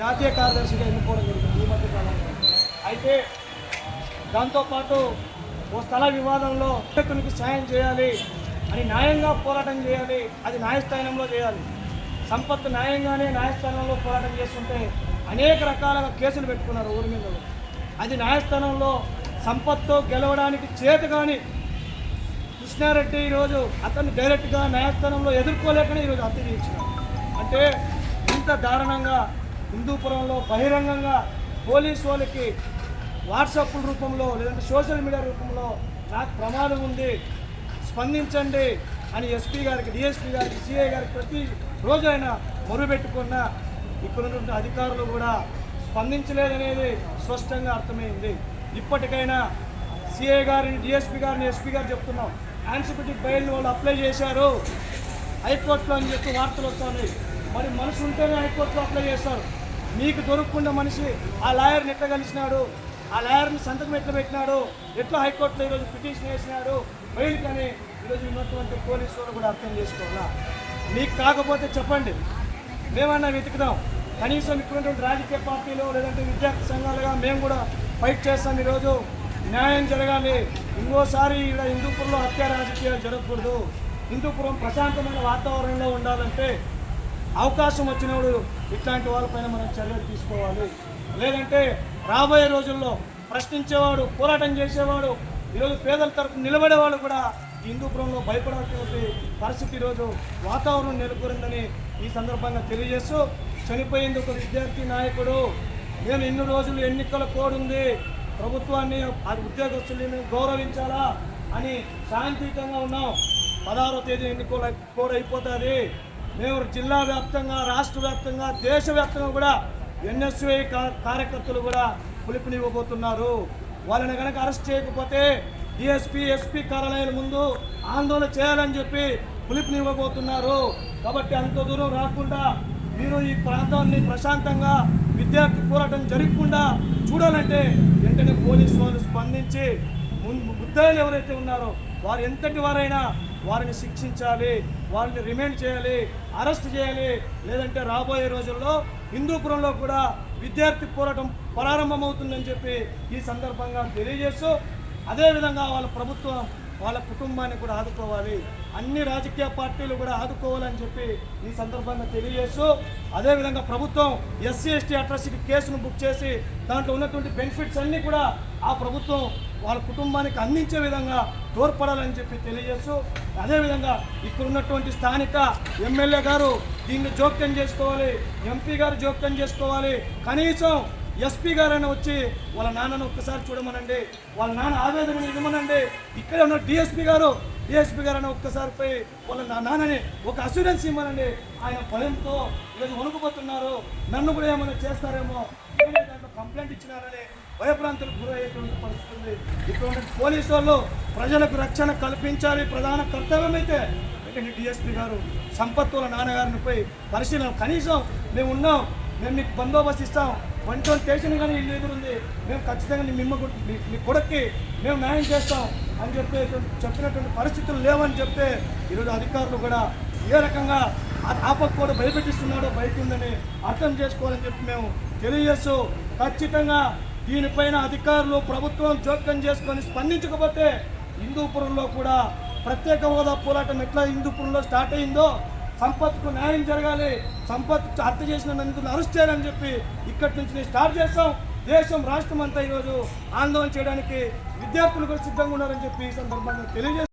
జాతీయ కార్యదర్శిగా ఎన్నుకోవడం జరిగింది ఈ మధ్య కాలంలో. అయితే దాంతోపాటు ఓ స్థల వివాదంలో వ్యక్తునికి సాయం చేయాలి అని న్యాయంగా పోరాటం చేయాలి అది న్యాయస్థానంలో చేయాలి. సంపత్ న్యాయంగానే న్యాయస్థానంలో పోరాటం చేస్తుంటే అనేక రకాలుగా కేసులు పెట్టుకున్నారు ఊరి మీద. అది న్యాయస్థానంలో సంపత్తో గెలవడానికి చేత కానీ కృష్ణారెడ్డి ఈరోజు అతన్ని డైరెక్ట్గా న్యాయస్థానంలో ఎదుర్కోలేకనే ఈరోజు హత్య చేయించినారు. అంటే ఇంత దారుణంగా హిందూపురంలో బహిరంగంగా పోలీసు వాళ్ళకి వాట్సాప్ రూపంలో లేదంటే సోషల్ మీడియా రూపంలో నాకు ప్రమాదం ఉంది స్పందించండి అని ఎస్పీ గారికి డిఎస్పీ గారికి సిఐ గారికి ప్రతి రోజు ఆయన మొరుపెట్టుకున్న ఇక్కడ అధికారులు కూడా స్పందించలేదనేది స్పష్టంగా అర్థమైంది. ఇప్పటికైనా సిఐ గారిని డిఎస్పీ గారిని ఎస్పీ గారు చెప్తున్నాం. యాన్సిపిటిక్ బెయిల్ వాళ్ళు అప్లై చేశారు. హైకోర్టులో అని చెప్పి వార్తలు వస్తున్నాయి మరి మనసు ఉంటేనే హైకోర్టులో అప్లై చేస్తారు. మీకు దొరకకుండా మనిషి ఆ లాయర్ని ఎట్లా కలిసినాడు? ఆ లాయర్ని సంతకం ఎట్లా పెట్టినాడు? ఎట్లా హైకోర్టులో ఈరోజు పిటిషన్ వేసినాడు? బయలుకని ఈరోజు ఉన్నటువంటి పోలీసులు కూడా అర్థం చేసుకోవాలా? మీకు కాకపోతే చెప్పండి. మేమన్నా వెతుకుదాం. కనీసం ఇటువంటి రాజకీయ పార్టీలు లేదంటే విద్యార్థి సంఘాలుగా మేము కూడా ఫైట్ చేస్తాం ఈరోజు. న్యాయం జరగాలి. ఇంకోసారి ఇక్కడ హిందూపురంలో హత్య రాజకీయాలు జరగకూడదు. హిందూపురం ప్రశాంతమైన వాతావరణంలో ఉండాలంటే అవకాశం వచ్చినప్పుడు ఇట్లాంటి వాళ్ళపైన మనం చర్యలు తీసుకోవాలి. లేదంటే రాబోయే రోజుల్లో ప్రశ్నించేవాడు పోరాటం చేసేవాడు ఈరోజు పేదల తరపు నిలబడేవాడు కూడా హిందూపురంలో భయపడాల్సినటువంటి పరిస్థితి ఈరోజు వాతావరణం నెలకొరిందని ఈ సందర్భంగా తెలియజేస్తూ చనిపోయేందుకు విద్యార్థి నాయకుడు. నేను ఎన్ని రోజులు ఎన్నికల కోడ్ ఉంది. ప్రభుత్వాన్ని ఆ ఉద్యోగస్తులను గౌరవించాలా అని శాంతియుతంగా ఉన్నాం. పదహారో తేదీ ఎన్నికల కోడ్ అయిపోతుంది. మేము జిల్లా వ్యాప్తంగా రాష్ట్ర వ్యాప్తంగా దేశవ్యాప్తంగా కూడా ఎన్ఎస్యుఐ కార్యకర్తలు కూడా పిలుపునివ్వబోతున్నారు. వాళ్ళని కనుక అరెస్ట్ చేయకపోతే డిఎస్పీ ఎస్పీ కార్యాలయాల ముందు ఆందోళన చేయాలని చెప్పి పిలుపునివ్వబోతున్నారు. కాబట్టి అంత దూరం రాకుండా మీరు ఈ ప్రాంతాన్ని ప్రశాంతంగా విద్యార్థి పోరాటం జరగకుండా చూడాలంటే వెంటనే పోలీసు వాళ్ళు స్పందించి ముద్దాయిలు ఎవరైతే ఉన్నారో వారు ఎంతటి వారైనా వారిని శిక్షించాలి వారిని రిమైండ్ చేయాలి అరెస్ట్ చేయాలి. లేదంటే రాబోయే రోజుల్లో హిందూపురంలో కూడా విద్యార్థి పోరాటం ప్రారంభమవుతుందని చెప్పి ఈ సందర్భంగా తెలియజేస్తూ అదేవిధంగా వాళ్ళ ప్రభుత్వం వాళ్ళ కుటుంబాన్ని కూడా ఆదుకోవాలి. అన్ని రాజకీయ పార్టీలు కూడా ఆదుకోవాలని చెప్పి ఈ సందర్భంగా తెలియజేస్తూ అదేవిధంగా ప్రభుత్వం ఎస్సీ ఎస్టీ అట్రాసిటీ కేసును బుక్ చేసి దాంట్లో ఉన్నటువంటి బెనిఫిట్స్ అన్నీ కూడా ఆ ప్రభుత్వం వాళ్ళ కుటుంబానికి అందించే విధంగా తోడ్పడాలని చెప్పి తెలియజేస్తూ అదేవిధంగా ఇక్కడ ఉన్నటువంటి స్థానిక ఎమ్మెల్యే గారు దీన్ని జోక్యం చేసుకోవాలి ఎంపీ గారు జోక్యం చేసుకోవాలి. కనీసం ఎస్పీ గారైనా వచ్చి వాళ్ళ నాన్నను ఒక్కసారి చూడమనండి వాళ్ళ నాన్న ఆవేదన ఇవ్వమనండి. ఇక్కడ ఉన్న డిఎస్పీ గారు డిఎస్పీ గారైనా ఒక్కసారి పోయి వాళ్ళ నా నాన్నని ఒక అసూరెన్స్ ఇవ్వమనండి. ఆయన భయంతో ఈరోజు వణుకుపోతున్నారు. నన్ను కూడా ఏమైనా చేస్తారేమో వేరే దాంట్లో కంప్లైంట్ ఇచ్చినారని భయప్రాంతాలకు గురయ్యేటువంటి పరిస్థితి ఉంది. ఇక్కడ పోలీసు వాళ్ళు ప్రజలకు రక్షణ కల్పించాలి ప్రధాన కర్తవ్యం అయితే వెంటనే డిఎస్పీ గారు సంపత్తుల నాన్నగారిని పోయి పరిశీలన కనీసం మేము ఉన్నాం మేము మీకు బందోబస్తు ఇస్తాం వంటి ట్వంటీ స్టేషన్ కానీ ఇల్లు ఎదురుంది. మేము ఖచ్చితంగా మిమ్మ మీ- కొడుక్కి మేము న్యాయం చేస్తాం అని చెప్పి చెప్పినటువంటి పరిస్థితులు లేవని చెప్తే ఈరోజు అధికారులు కూడా ఏ రకంగా ఆ- కూడా భయపెట్టిస్తున్నాడో బయట ఉందని అర్థం చేసుకోవాలని చెప్పి మేము తెలియజేస్తూ ఖచ్చితంగా దీనిపైన అధికారులు ప్రభుత్వం జోక్యం చేసుకొని స్పందించకపోతే హిందూపురంలో కూడా ప్రత్యేక హోదా పోరాటం ఎట్లా హిందూపురంలో స్టార్ట్ అయిందో సంపత్కు న్యాయం జరగాలి సంపత్ హత్య చేసిన నన్ను అరెస్ట్ చేయాలని చెప్పి ఇక్కడి నుంచి నేను స్టార్ట్ చేస్తాం. దేశం రాష్ట్రం అంతా ఈరోజు ఆందోళన చేయడానికి విద్యార్థులు కూడా సిద్ధంగా ఉన్నారని చెప్పి ఈ సందర్భంగా తెలియజేస్తాం